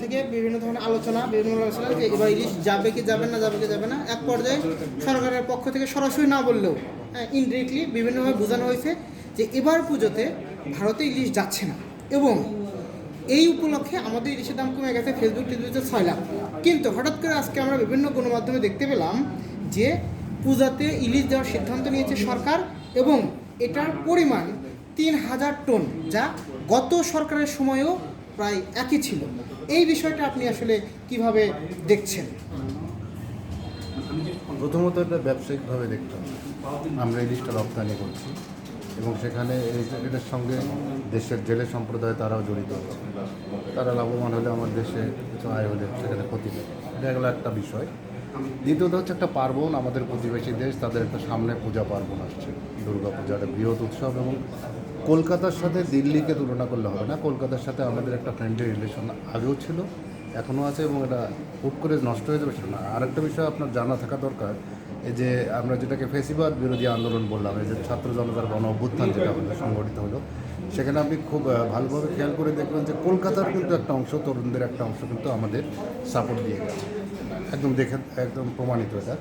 থেকে বিভিন্ন ধরনের আলোচনা, বিভিন্ন আলোচনা যে এবার ইলিশ যাবে কি যাবে না, যাবে কি যাবে না, এক পর্যায়ে সরকারের পক্ষ থেকে সরাসরি না বললেও হ্যাঁ ইনডিরেক্টলি বিভিন্নভাবে বোঝানো হয়েছে যে এবার পুজোতে ভারতে ইলিশ যাচ্ছে না। এবং এই উপলক্ষে আমাদের ইলিশের দাম কমে গেছে ফেসবুক টিভিতে ছয় লাখ। কিন্তু হঠাৎ করে আজকে আমরা বিভিন্ন গণমাধ্যমে দেখতে পেলাম যে পূজাতে ইলিশ দেওয়ার সিদ্ধান্ত নিয়েছে সরকার এবং এটার পরিমাণ তিন হাজার টন, যা গত সরকারের সময়ও প্রায় একই ছিল। এই বিষয়টা আপনি আসলে কীভাবে দেখছেন? প্রথমত এটা ব্যবসায়িকভাবে দেখতে হবে। আমরা ইলিশটা রপ্তানি করছি এবং সেখানে এই- এটার সঙ্গে দেশের জেলে সম্প্রদায় তারাও জড়িত তারা লাভবান হলে আমার দেশে কিছু আয় হলে সেখানে ক্ষতি নেই। এটা গেলো একটা বিষয়। দ্বিতীয়ত হচ্ছে একটা পার্বণ, আমাদের প্রতিবেশী দেশ, তাদের একটা সামনে পূজা পার্বণ আসছে। দুর্গা পূজা একটা বৃহৎ উৎসব এবং কলকাতার সাথে দিল্লিকে তুলনা করলে হবে না। কলকাতার সাথে আমাদের একটা ফ্রেন্ডলি রিলেশন আগেও ছিল, এখনও আছে এবং এটা হুট করে নষ্ট হয়ে যাবে সেটা না। আরেকটা বিষয় আপনার জানা থাকা দরকার, এই যে আমরা যেটাকে ফেসিবাদ বিরোধী আন্দোলন বললাম, এই যে ছাত্র জনতার গণ অভ্যুত্থান যেটা হলো, সংগঠিত হলো, সেখানে আপনি খুব ভালোভাবে খেয়াল করে দেখবেন যে কলকাতার কিন্তু একটা অংশ, তরুণদের একটা অংশ কিন্তু আমাদের সাপোর্ট দিয়ে গেছে। একদম দেখে, একদম প্রমাণিত এটা।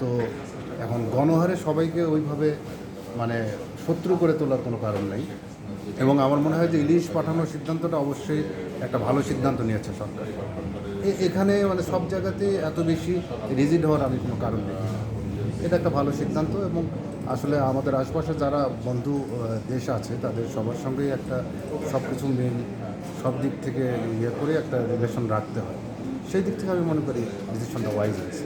তো এখন গণহারে সবাইকে ওইভাবে মানে শত্রু করে তোলার কোনো কারণ নেই। এবং আমার মনে হয় যে ইলিশ পাঠানোর সিদ্ধান্তটা অবশ্যই একটা ভালো সিদ্ধান্ত নিয়েছে সরকার। এখানে মানে সব জায়গাতে এত বেশি রিজিড হওয়ার আমি কোনো কারণ নেই। এটা একটা ভালো সিদ্ধান্ত এবং আসলে আমাদের আশপাশে যারা বন্ধু দেশ আছে, তাদের সবার সঙ্গেই একটা সব কিছু মিল, সব দিক থেকে ইয়ে করে একটা রিলেশন রাখতে হয়। সেই দিক থেকে আমি মনে করি ডিসিশনটা ওয়াইজ হয়েছে।